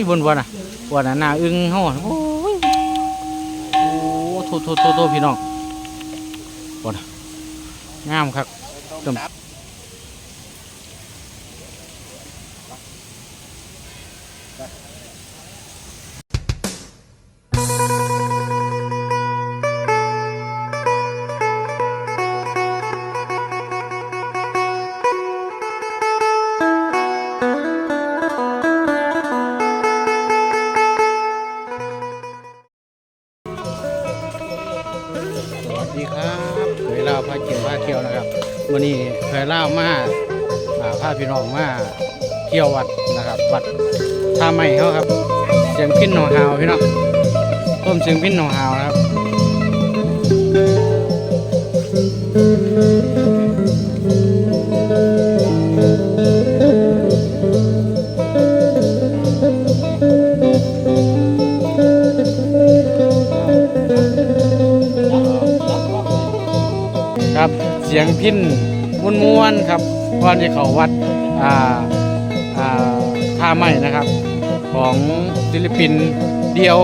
ยบนวันน่ะวันน่ะหน้าอึ้งเฮาโอ้ยโอ้โทโทโทโทพี่น้องวันน่ะงามครับ เคยเล่าพากินพาเที่ยวนะครับวันนี้เคยเล่ามาอ่าพาพี่น้องมาเที่ยววัดนะครับวัดท่าไม้เขาครับเสียงพิ้นหนองหาวพี่น้องต้มเสียงพิ้นหนองหาวนะครับ เสียงพินม้วนๆครับก่อนที่เขาวัดอ่าอ่าท่าไม้นะครับ ของศิลปินเดียว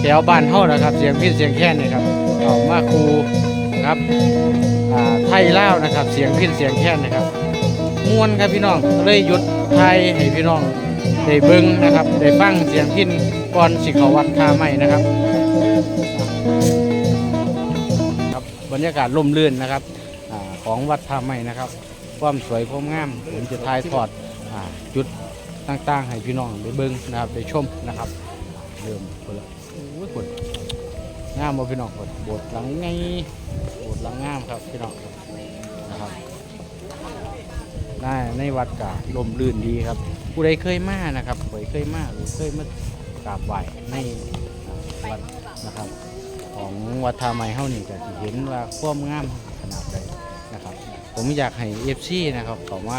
แถวบ้านเฮานะครับ เสียงพินเสียงแค้นนี่ครับเอามาครูครับอ่าไทยเล่านะครับ เสียงพินเสียงแค้นนะครับม่วนครับพี่น้องเลยหยุดไทยให้พี่น้องได้เบิ่งนะครับได้ฟังเสียงพินก่อนสิเขาวัดท่าไม้นะครับ ครับบรรยากาศร่มรื่นนะครับ ของวัดท่าไม้นะครับ ความสวยความงามผมจะถ่ายทอดจุดต่างๆ ให้พี่น้องได้เบิ่งนะครับได้ชมนะครับเริ่มคนละโอ้ยคนงามบ่พี่น้องคนโบสถ์หลังไงโบสถ์หลังงามครับพี่น้องนะครับในในวัดกาลมลื่นดีครับ ผู้ใดเคยมานะครับเคยเคยมาหรือเคยมากราบไหว้ในวัดนะครับ ของวัดท่าไม้เฮานี่ก็สิเห็นว่าความงามขนาดใด ผมอยากให้ FC นะครับเขามา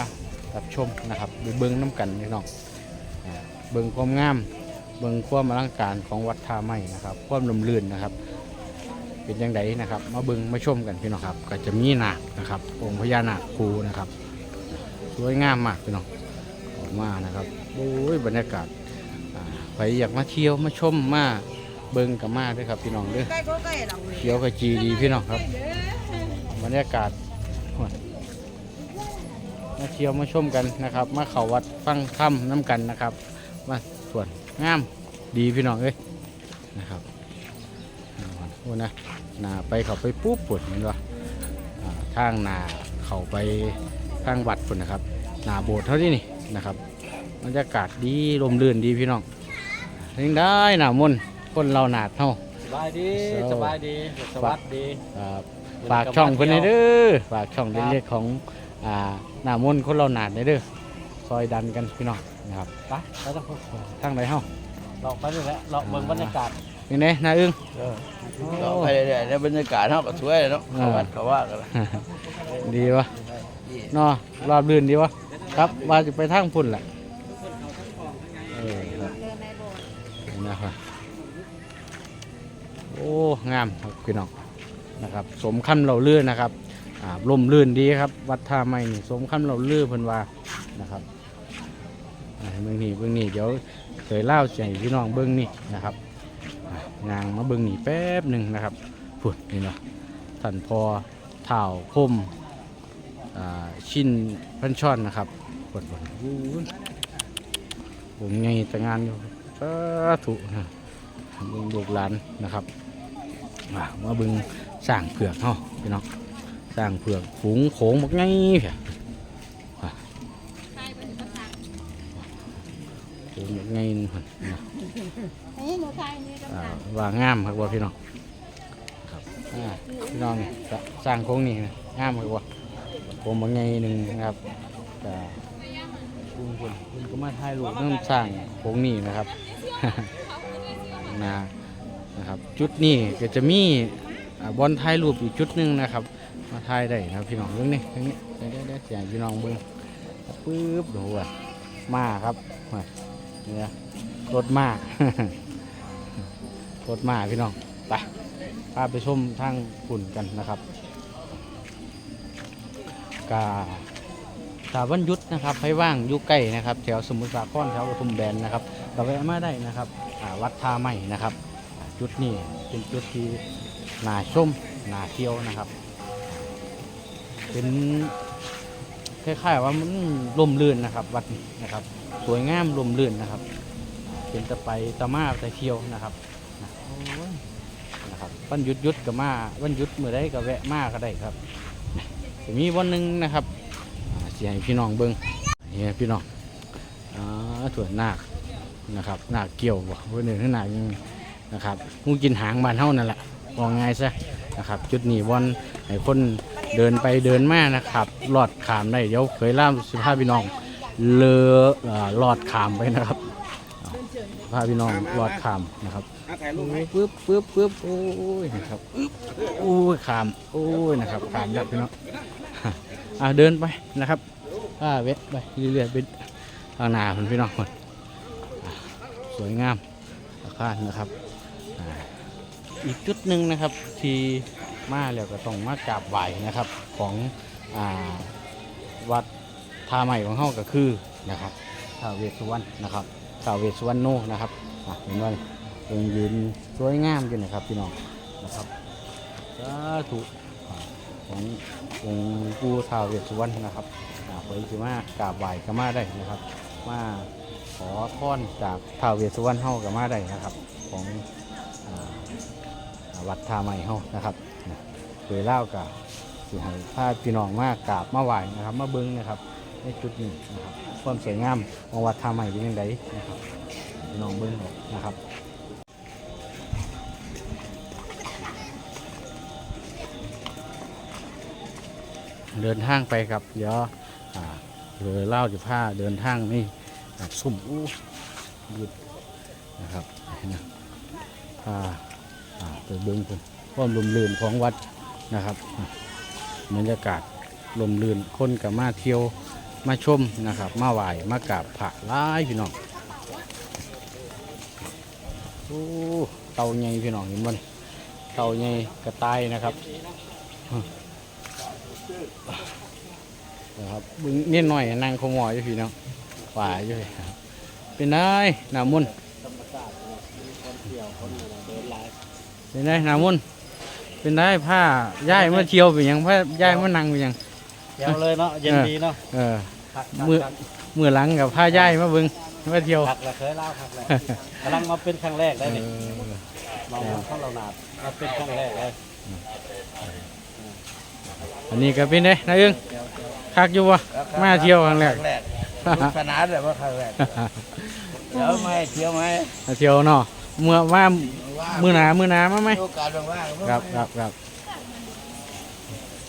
รับชมนะครับไปเบิ้งน้ำกันพี่น้องอ่าเบิ้งความงาม เบิ้งความอลังการของวัดท่าไม้นะครับ ความลมลื่นนะครับ เป็นยังไงนะครับ มาเบิ้งมาชมกันพี่น้องครับ ก็จะมีนาคนะครับ องค์พญานาคคูนะครับ สวยงามมากพี่น้องออกมานะครับโอ้ยบรรยากาศอ่าใครอยากมาเที่ยวมาชมมาเบิ้งกับมาด้วยครับพี่น้องเด้อใกล้ก็ใกล้เราเขียวขจีดีพี่น้องครับบรรยากาศโอ้ย มาเที่ยวมาชมกันนะครับ มาเขาวัดฟังค่ำน้ำกันนะครับมาส่วนงามดีพี่น้องเอ้ยนะครับโอ้นะหนาไปเขาไปปุ๊บปวดเห็นปะอ่าทางหนาเขาไปทางวัดปุ่นนะครับ หนาโบสถ์เท่านี้นี่นะครับบรรยากาศดีลมลื่นดีพี่น้องยังได้หนามนต์คนเราหนาดเท่าสบายดีเศร้าสบายดีสวัสดีครับฝากช่องเพิ่นให้เด้อฝากช่องเล็กๆของ อ่าหน้ามนต์คนเราหนาดให้เด้อซอยดันกันพี่น้องนะครับไปไปต้องพูดทางไหนเฮาเราไปนี่แหละเราเบิ่งบรรยากาศเป็นไงน้าอึ้งเออเราไปเรื่อยๆในบรรยากาศเท่ากับสวยเนาะเขาวัดเขาว่ากันละดีวะเนาะรอบลื่นดีวะครับว่าจะไปทางพุ่นแหละเออครับนะครับโอ้ งามครับพี่น้องนะครับ สมคำเราเลื่อนนะครับอ่า ลมลื่นดีครับ วัดท่าไม้นี่สมคำเราเลื่อเพิ่นว่านะครับเบื้องนี้เบื้องนี้เดี๋ยวเคยเล่าใจพี่น้องเบื้องนี้นะครับอ่างางมาเบื้องนี้แป๊บหนึ่งนะครับพุ่นนี่เนาะท่านพอเท่าคมชิ้นพันช่อนนะครับปวดปวดผมไงแต่งานอยู่สาธุนะบึงลูกหลานนะครับมาเบึงสร้างเผือกเนาะพี่น้อง สร้างเผือกฝูงโขงบักไงเพียอะโขงบักไงนี่พุ่นนะนี่หนูไทยนี่ก็อ่าว่างามครับว่าพี่น้องครับอ่าพี่น้องนี่ก็สร้างโค้งนี่นะงามครับว่าผมบางไงหนึ่งนะครับแต่คุณคุณคุณก็มาถ่ายรูปเริ่มสร้างโค้งนี้นะครับนะนะครับ จุดนี้ก็จะมีอ่าบอลถ่ายรูปอีกจุดหนึ่งนะครับ มาถ่ายได้นะพี่น้องเรื่องนี้เรื่องนี้เดี๋ยวเดี๋ยวเสียงพี่น้องเบิ้งปึ๊บดูว่ามาครับเนี่ยรถมารถมาพี่น้องไปพาไปชมทางฝุ่นกันนะครับกาถ้าวันยุดนะครับให้ว่างอยู่ใกล้นะครับ แถวสมุทรสาครแถวปทุมแบนนะครับก็แวะมาได้นะครับวัดท่าใหม่นะครับ จุดนี้เป็นจุดที่น่าชมน่าเที่ยวนะครับ เป็นคล้ายๆว่ามันลมลื่นนะครับ วัดนี้นะครับ สวยงามลมลื่นนะครับ เป็นตะไปตะมาตะเที่ยวนะครับนะครับวันหยุดยุดก็มาวันหยุดเมื่อใดก็แวะมาก็ได้ครับจะมีวันหนึ่งนะครับอ่าสิให้พี่น้องเบิ้งเนี่พี่น้องอ่าถั่วนาคนะครับนาคเกี่ยวบ่เพื่อนหนึ่งนาคยังนะครับงูกินหางบานเท่านั่นแหละมองง่ายซะนะครับ จุดนี้วันให้คน เดินไปเดินมานะครับลอดขามได้เดี๋ยวเคยล่ามสิพาพี่น้องเลอเอ่อลอดขามไปนะครับพาพี่น้องรอดขามนะครับปึ๊บปึ๊บปึ๊บโอ้ยนะครับปึ๊บโอ้ยขามโอ้ยนะครับขามยับพี่น้องอะเดินไปนะครับอ่าเวะไปเรื่อยๆไปทางหน้าพี่น้องคนสวยงามอาคารนะครับอีกจุดหนึ่งนะครับที่ มาแล้วก็ต้องมากราบไหว้นะครับของอวัดท่าใหม่ของเฮาก็คือนะครับท้าวเวสสุวรรณนะครับสาวเวสสุวรรณโนนะครับเห็นว่ายังยืนสวยงามอยู่นะครับพี่น้องนะครับสาธุอ่าขององค์ปู่ท้าวเวสสุวรรณนะครับอ่าไปสิมากราบไหว้ก็มาได้นะครับมาขอพรจากท้าวเวสสุวรรณเฮาก็มาได้นะครับ ของอวัดท่าใหม่เฮานะครับ ยเล่ากับสิให้พาพี่น้องมากราบมาไหว้นะครับ มาเบิ้งนะครับ ในจุดนี้นะครับความสวยงามของวัดท่าใหม่เป็นยังไงนะครับพี่น้องเบิ้งนะครับเดินทางไปครับเดี๋ยวอ่าเรือเล่าจะผ้าเดินทางนี่อ่าซุ่มอู้หยุดนะครับนะพาอ่าไปเบิ้งคนความลุ่มลื่นของวัด นะครับบรรยากาศลมลื่นคนกับมาเที่ยวมาชมนะครับ มาไหว้มากราบพระหลายพี่น้องโอ้เต่าใหญ่พี่น้องเห็นบ่นี่เต่าใหญ่กระต่ายนะครับนะครับบึงนิดหน่อยนั่งขโมยอยู่พี่น้องป่าอยู่ครับเป็นไงหนามุนเป็นไงหนามุน เป็นไงผ้าย่ายมาเที่ยวเป็นหยังผ้าย่ายมานั่งเป็นหยังเดี๋ยวเลยเนาะเย็นดีเนาะเออคักมือมือหลังกับผ้าย่ายมาเบิ่งมาเที่ยวคักแล้วเคยเล่าคักแล้วกำลังมาเป็นครั้งแรกได้เอนี่อลองเข้าเราหนาดมาเป็นครั้งแรกเลยอันนี้ก็เป็นไงนายอึ้งคักอยู่วะมาเที่ยวครั้งแรกครั้งแรกทุกขนาดเลยว่าครั้งแรกเดี๋ยวไหมเที่ยวไหมมาเที่ยวเนาะเมื่อว่า มือหนามือหนามาไหมโอกาสว่างๆครับครับครับ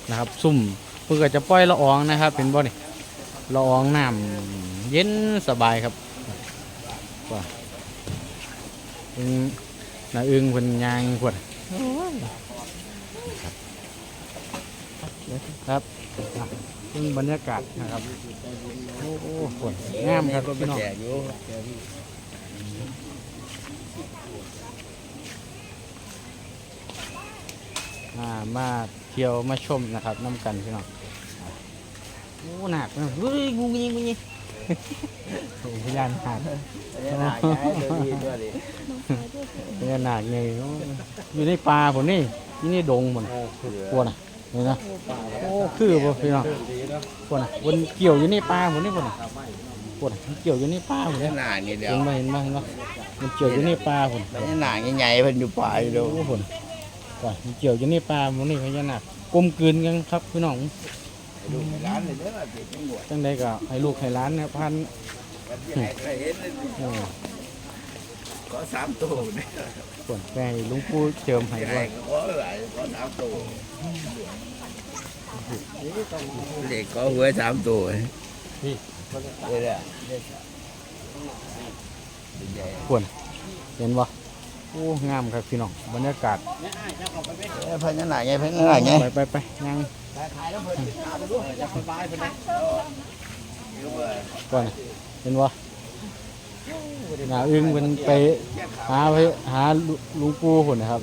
นะครับ ซุ่มเพื่อจะปล่อยละอองนะครับ เป็นบ่นี่ละอองน้ำเย็นสบายครับว่าอึ้งนาอึ้งเพิ่นยางขวดครับอะเป็นบรรยากาศนะครับ โอ้โหขวดงามครับก็ไปพี่น้อง แจกอยู่อ่ามาเที่ยวมาชมนะครับน้ำกันพี่น้องอะโอ้หนักนะเฮ้ยงูยิงงูยิงโอ้พยานหนักเดี๋ยวหาย้ายเดี๋ยวดีด้วยดิพยานหนักนี่โอ้อยู่ในป่าผมนี่อยู่ในดงผมโอ้คือปวดอะนี่นะโอ้คือบ่พี่น้องดีเนาะปวดอะวนเกี่ยวอยู่ในป่าผมนี่ปวดอะปวดอะมันเกี่ยวอยู่ในป่าผมเดี๋นี่ยวหนานี่เดี๋ยเห็วนไหมเห็นไหมเห็นไหมมันเกี่ยวอยู่ในป่าผมเดี๋ยวหนาใหญ่ๆเพิ่นอยู่ป่าอยู่เดี๋ยวโอ้ผม ปวดมันเกี่ยวอยู่ในป่าผมนี่พญานาคกลมกลืนกันครับพี่น้องดูในร้านเลยเด้อติดจังหวดจังใดก็ให้ลูกให้หล้านเนี่ยพันกันที่ไหนก็เห็นเลยเออขอสามตัวเนี่ยปวดแม่ให้ลุงปู่เจิมให้ใหด้ญ่วยขอหลายขอสามตัวเด็กขอหวยสามตัวนี่เดี๋ยวเดี๋ยวใหญ่ปวดเห็นบ่ โอ้งามครับพี่น้องบรรยากาศเอ้ยพญานาคไงพญานาคไงไปไปไปยังถ่ายแล้วเพิ่นตามไปด้วยจะสบายไปเลยก่อนเห็นบ่หนาอึ้งเป็นไปหาไปหาลุงปู่หุ่นนะครับ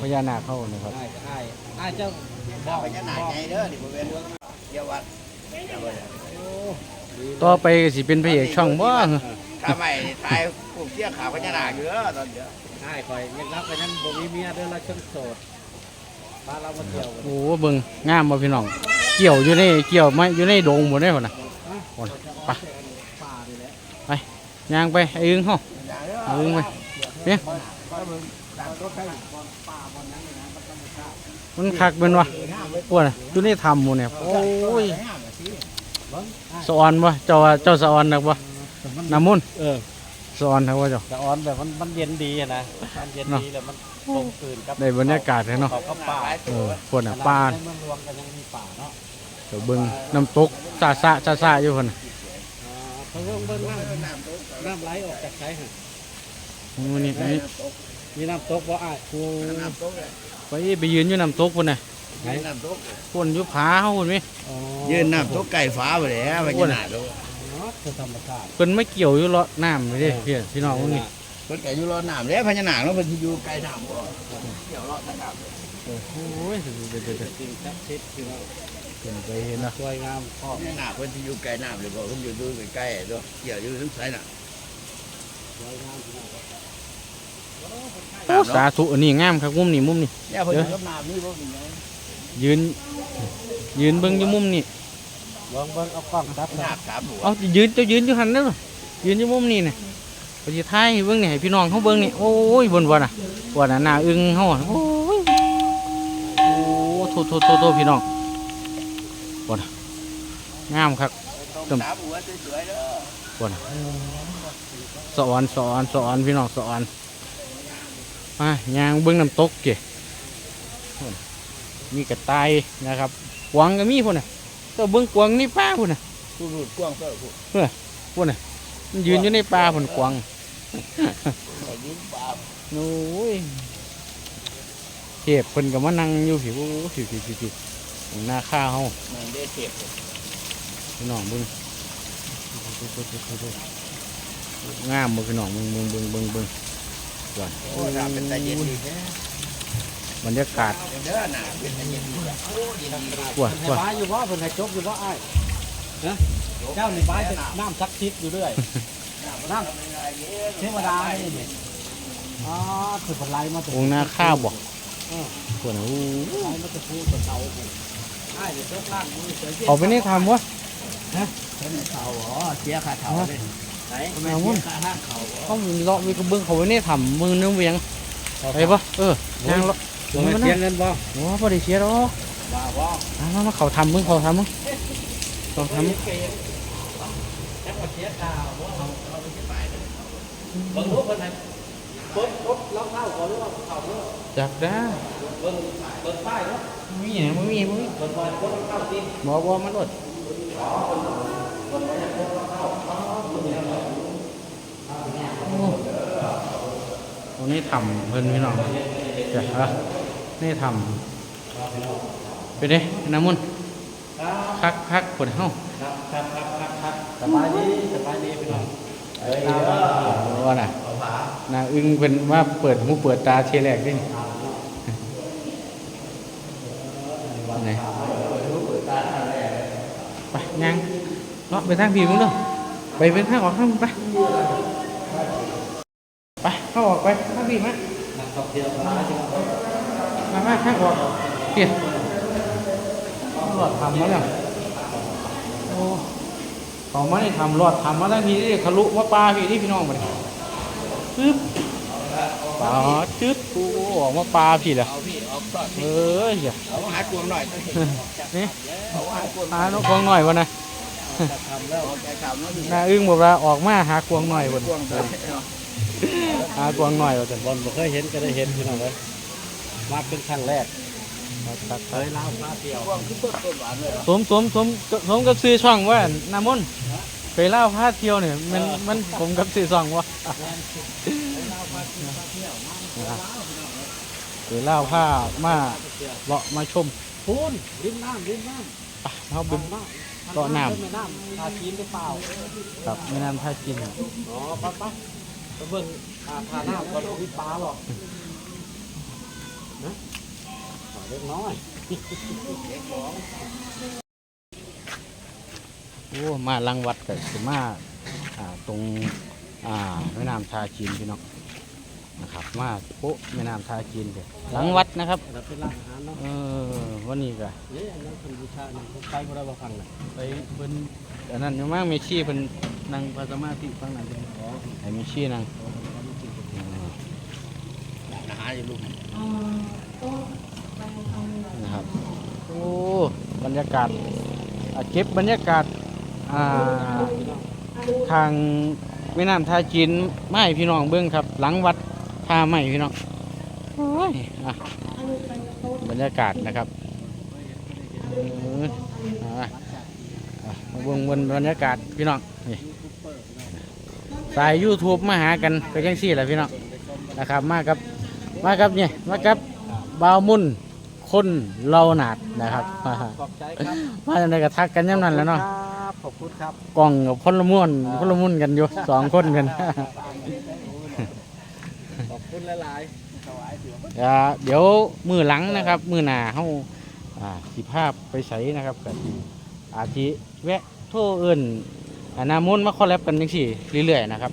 พญานาคเข้านะครับไอ้ไอ้ไอ้เจ้าบอกพญานาคไงเด้อนี่บริเวณเยาวัดต่อไปก็สิเป็นพระเอกช่องบ่ ถ้าไม่ถ่ายกูผมเที่ยขาวพญานาคอยู่เด้อตอนเดียวใช่คอยยังรับไปนั่นบ่มีเมียเด้อละชนโสดพาเรามาเที่ยวกันโอ้เบิ่งงามบ่พี่น้อง เกี่ยวอยู่ในเกี่ยวไม่อยู่ในดงหมดได้พุ่นน่ะพุ่นไปป่านี่แหละไปย่างไปไอ้อึ้งเฮาไอ้อึ้งไปเนี่ยมันคักเป็นวะพวกน่ะอยู่ในถ้ำหมู่เนี่ยโอ้ยสะออนบ่เจ้าว่าเจ้าสะออนนักบ่ น้ำมุนต์เออสะออนนักบ่เจ้า แต่ออนแบบมันมันเย็นดีอะนะมันเย็นเนาะดีแล้วมันตรงคืนกับได้บรรยากาศเลยเนาะเขาก็ป่าเออพวกน่ะป่าในเมืองรวมกันยังมีป่าเนาะเดี๋ยวเบิ่งน้ำตกซาซาซาซาอยู่พุ่นน่ะอ่าเขาเพิ่งเบิ่งน้ำน้ำไหลออกจากไสหั่นโอ้นี่นี่มีน้ำตกบ่อ้ายโอ้น้ำตกเลยไปไปยืนอยู่น้ำตกพุ่นน่ะไหนน้ำตกพุ่นอยู่ผาเฮาพุ่นมีอ๋อยืนน้ำตกไก่ฟ้าไปเลยพญานาคดูเนาะคือธรรมชาติเพิ่นไม่เกี่ยวอยู่เลาะน้ำเลยเด้พี่พี่น้องพวกนี้เพิ่นไก่อยู่รอน้ำแล้วพญานาคแล้วเพิ่นสิอยู่ไก่น้ำบ่เกี่ยวรอดน้ำโอ้ยเดี๋ยวเดี๋ยวเดี๋ยวจริงจักชิดคือว่าเพิ่นไปเห็นนะสวยงามพร้อมพญานาคเพิ่นสิอยู่ไก่น้ำหรือบ่เพิ่นอยู่ดูใกล้ๆตัวเกี่ยวอยู่ทั้งสายน่ะสวยงามพี่น้องโอ้สาธุอันนี้งามครับมุมนี้มุมนี้เนี่ยเพิ่นอยู่กับน้ำนี่บ่มีหยังยืนยืนเบิ่งอยู่มุมนี้ ลองเบิ่งเอากล้องจับพญานาคสามหัวเอายืนเจ้ายืนอยู่หันเด้อยืนอยู่มุมนี้น่ะไปสิท้ายให้เบิ่งนี่ให้พี่น้องเขาเบิ่งนี่โอ้ยบนบ่น่ะบ่น่ะหน้าอึ้งเฮาอะโอ้ยโอ้โทโทโทโทพี่น้องบ่น่ะงามครับสามหัวสวยๆเด้อบ่น่ะสอนสอนสอนพี่น้องสอนมายางเบิ่งน้ำตกเกะพุ่นมีกระต่ายนะครับกวางก็มีพุ่นน่ะ ตัวเบิ่งกวางนี่ป้าพุ่นน่ะผู้รูดกว้างเพิ่นผู้พุ่นน่ะมันยืนอยู่ในป่าพุ่นกวางเขายืนปาบโอ้ยเทพเพิ่นก็มานั่งอยู่ผิวผิวผิวผิวผิวหน้าข้าเฮามันได้เก็บพี่น้องเบิ่งงามบ่พี่น้องเบิ่งเบิ่งเบิ่งเบิ่งเบิ่งก่อนโอ้ยน้ำเป็นตาเย็นดีแท้ บรรยากาศเด้อน่ะเป็นตาเย็นดีโอ้เย็นดีกว่าในกว่าบ้านอยู่บ่เพิ่นให้จบอยู่บ่อ้ายนะเจ้าในบ้านจะน้ำซักชิดอยู่เรื่อยน้ำเทวดานี่นี่อ๋อคือผลไล่มาจากองค์หน้าข้าวบ่เออพุ่นน่ะอู้ไล่มาจากภูจากเตาพุ่นอ้ายเดี๋ยวจบล่างมือเฉยๆเอาไปนี่ทำวะเป็นเขาอ๋อเสียค่าเถาเลยไหนเอาวะค่าทางเขาเขามีเลาะมีกระเบื้องเขาไว้นี่ทำมือนึงเวียงไปปะเออย่างเลาะ ลงไปเสียเงินบ่โอ้พอได้เชียร์หรอกว่าบ่มามามาเขาทำมึงเขาทำมึงเขาทำมึงเบิ่งรูปเพิ่นให้เบิ่งรถรองเท้าก่อนหรือว่าเขาเด้อจับได้เบิ่งเบิ่งป้ายเนาะมีเนี่ยมันมีมันมีเบิ่งว่าคนเข้าจริงบอกว่ามันอดโอ้ตรงนี้ทำเพิ่นพี่น้องเดี๋ยว อะนี่ทำไปเด้น้ำมันต์คักคักปวดเฮ้าครับครับครับครับครับสบายดีสบายดีพี่น้องเอ้ยว่าน่ะนางอึ้งเป็นว่าเปิดหูเปิดตาเทียแรกด้วยนี่ไหนไปยังเลาะไปทางผีมึงเด้อไปเป็นทางออกทางมึงไปไปเข้าออกไปทางผีมานักท่องเที่ยวมาจริง มามาทางออกเพียรอดทำมาแล้วโอ้เขามาได้ทำรอดทำมาแล้วพี่ที่ทะลุมาปลาพี่ที่พี่น้องมาเลยปึ๊บปลาจึ๊ดกูออกมาปลาพี่ละเอาพี่เอาซอดเอ้ยอย่าเอาหากลวงหน่อยต้องเห็นนี่เอาหากลวงหานกกวางหน่อยวะนะจะทำแล้วเอาใจขำแล้วดินาอึ้งบอกว่าออกมาหากวางหน่อยวะกลวงตัวหากวางหน่อยวะจันบอลบ่เคยเห็นก็ได้เห็นพี่น้องเลย มาเป็นครั้งแรกตัดเคยลาวมาเที่ยวกลวงคือเปิดต้นหวานเลยสมสมสมสมกับซื้อช่องว่าน้ำมนต์ไปเล่าพาเที่ยวเนี่ยมันมันผมกับซื้อช่องวะไปเล่าผ้ามาเลาะมาชมพูนริมน้ำริมน้ไปเขาำเป็น น้ำเกาะน้ำแม่น้ำทาจีนหรือเปล่าครับแม่น้ำท่าจีน อ๋อปั๊บปั๊บไปเบิ่งอ่าทาน้ำก่อนมีปลาหรอก นะขอเล็กน้อยโอ้มาลังวัดกับสิมาอ่าตรงอ่าแม่น้ำทาจีนพี่น้องนะครับ มาปุ๊แม่น้ำทาจีนเด้อหลังวัดนะครับเราเป็นร้านอาหารเนาะเออวันนี้ก็นี่อันนั้นคนบูชาเนี่ยไปบ่ได้บ่ฟังน่ะไปเพิ่นอันนั้นอยู่มากเมชี่เพิ่นนั่งพระสมาธิฟังนั้นเพิ่นขอให้เมชี่นั่งอืมอาหารอยู่ลูก นะครับโอ้บรรยากาศอะเก็บบรรยากาศอ่าทางแม่น้ำท่าจีนไม่พี่น้องเบิ้องครับ หลังวัดท่าไม่พี่น้องโอ้ยอะบรรยากาศนะครับเอออะอะมาเบิ่งบนบรรยากาศพี่น้องนี่สาย YouTube มาหากันก็ยังสี่แหละพี่น้องนะครับ มากับ มากับเนี่ยมากับบ่าวมุ่นคนเราหนาดนะครับขอบใจครับมาจังไดก็ทักกันย่ำนั้นแหล้วเนาะครับขอบคุณครับกล่องกับพลม่วนพลมุ่นกันอยู่สองคนกัน ขอบคุณหลายๆถวายเสืออ่าเดี๋ยวมือหลังนะครับ มือหน้าเฮาอ่าสิภาพไปใส่นะครับกันอาทิแวะโทรเอิ้นอานามุนมาคอลแลบกันจังซี่เรื่อยๆนะครับ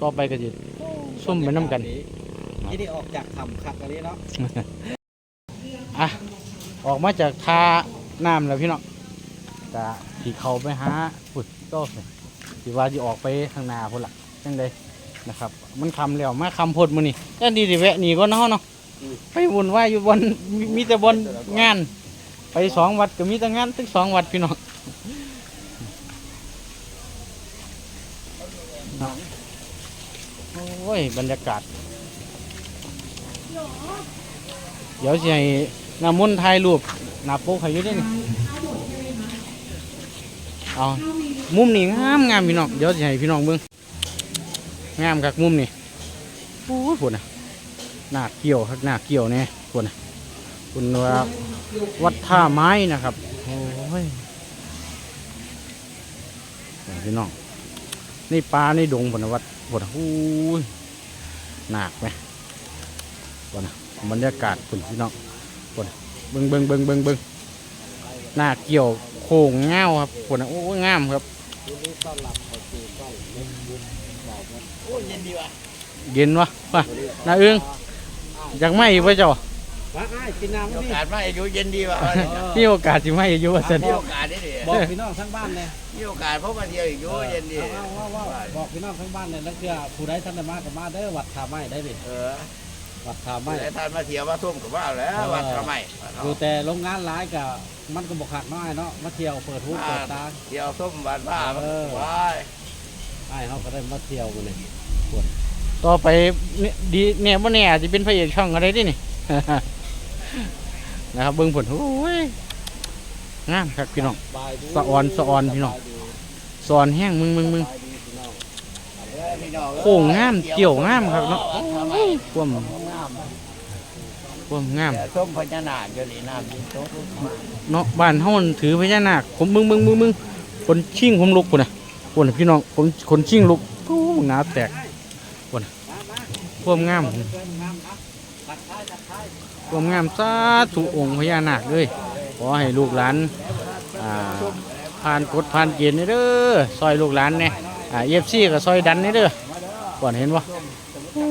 ก็ไปก็สิซุ่มไปน้ำกัน ที่ได้ออกจากถ้ำคักอันนี้เนาะอะออกมาจากทาน้ำแล้วพี่น้องก็สิเข้าไปหาฟุดก็สิว่าสิออกไปข้างหน้าพุ่นล่ะจังไดนะครับ มันคำแล้วมาคำพดมื้อนี้แค่ดีสิแวะหนีก่อนเนาะเนาะไปวุ่นวายอยู่บนมีมีแต่บนงาน ไปสองวัดก็มีแต่งานทั้งสองวัดพี่น้องเนาะโอ้ยบรรยากาศ เดี๋ยวสิให้น้ำมนต์ถ่ายรูปหน้าโป๊กให้อยู่เด้วยนี่เอามุมนี้งามงามพี่น้องเดี๋ยวสิให้พี่น้องเบิ่งงามคักมุมนี่โอ้ยพุ่นน่ะหน้าเกี่ยวคักหน้าเกี่ยวแน่พุ่นน่ะพุ่นว่าวัดท่าไม้นะครับโอ้ยพี่น้องนี่ปลาในดงพุ่นน่ะวัดพุ่นน่ะโอ้ยหนักไหม พุ่นน่ะบรรยากาศคุณพี่น้องคนเบิงเบิงเบิงเบิงเบิงหน้าเกี่ยวโค้งเงาครับคนโอ้ยงามครับยินดีต้อนรับเข้าสู่ช่องเล็กบุญบอกว่าโอ้ยเย็นดีว่ะเย็นวะมาหน้าอึ้งอยากไหมอีกวะเจ้าว่าอ้ายกินน้ำมีมั้โอยพี่กาสมาอายุเย็นดีว่ะมีโอกาสสิไหมอยู่ว่าสันมีโอกาสได้ดิบอกพี่น้องทั้งบ้านเลยมีโอกาสพบมาเที่ยวอีกอยู่เย็นดีเอาเอาเอาเอาบอกพี่น้องทั้งบ้านเลยนักเชื่อผู้ใดท่านได้มากับมาเด้อวัดท่าไม้ได้ดิเออ วัดท่าไม่ไม้ได้ทานมาเที่ยวมาทุ่มกับว่าแล้ววัดทำไมอยู่แต่โรงงานหลายกับมันก็บอกหักน้อยเนาะมาเที่ยวเปิดหูเปิดตาเที่ยวส้มบ้านผ้าเออว้ายไอ้ายเขาก็ได้มาเที่ยวกันเลยต่อไปเนี่ยดีเนี่ยว่าเนี่ยอาจจะเป็นพระเอกช่องอะไรดินี่นะครับเบิ้งผลโอ้ยงามครับพี่น้องบายดีสะออนสะออนพี่น้องสอนแห้งมึงมึงมึงบายดีพี่น้องพี่น้องโค้งงามเกี่ยวงามครับเนาะความ ความงามส้มพญานาคอยู่นี่น้ำยิ่งโตเนาะบ้านเฮามันถือพญานาคผมมึงมึงมึงมึงคนชิงผมลุกพุ่นน่ะพุ่นน่ะพี่น้องผมคนชิงลุกโอ้หนาแตกพุ่นน่ะมามาความงามเชิญงามนะตัดท้ายตัดท้ายความงามสาธุองค์พญานาคเลยขอให้ลูกหลานอ่าผ่านกฎผ่านเกณฑ์นี่เด้อซอยลูกหลานเนี่ยอ่าเอฟซีก็ซอยดันนี่เด้อก่อนเห็นบ่โอ้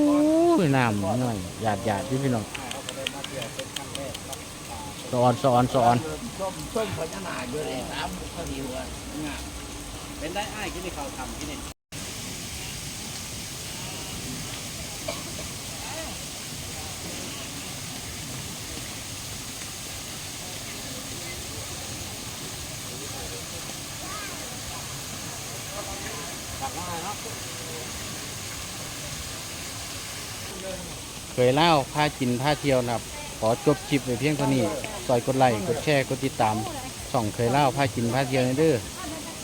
ยน้ำหน่อยหยาดหยาดพี่พี่น้อง สอนสอนสอนส้มส้มพญานาคอยู่นี่น้ำพอดีว่าเป็นได้อ้ายกินที่เขาทำที่นี่เคยเล่าพากินพาเที่ยวนะครับ ขอจบคลิปไว้เพียงเท่านี้ซอยกดไลค์กดแชร์กดติดตามส่องเคยเล่าพากินพาเที่ยวเด้อ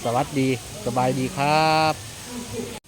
สวัสดีสบายดีครับ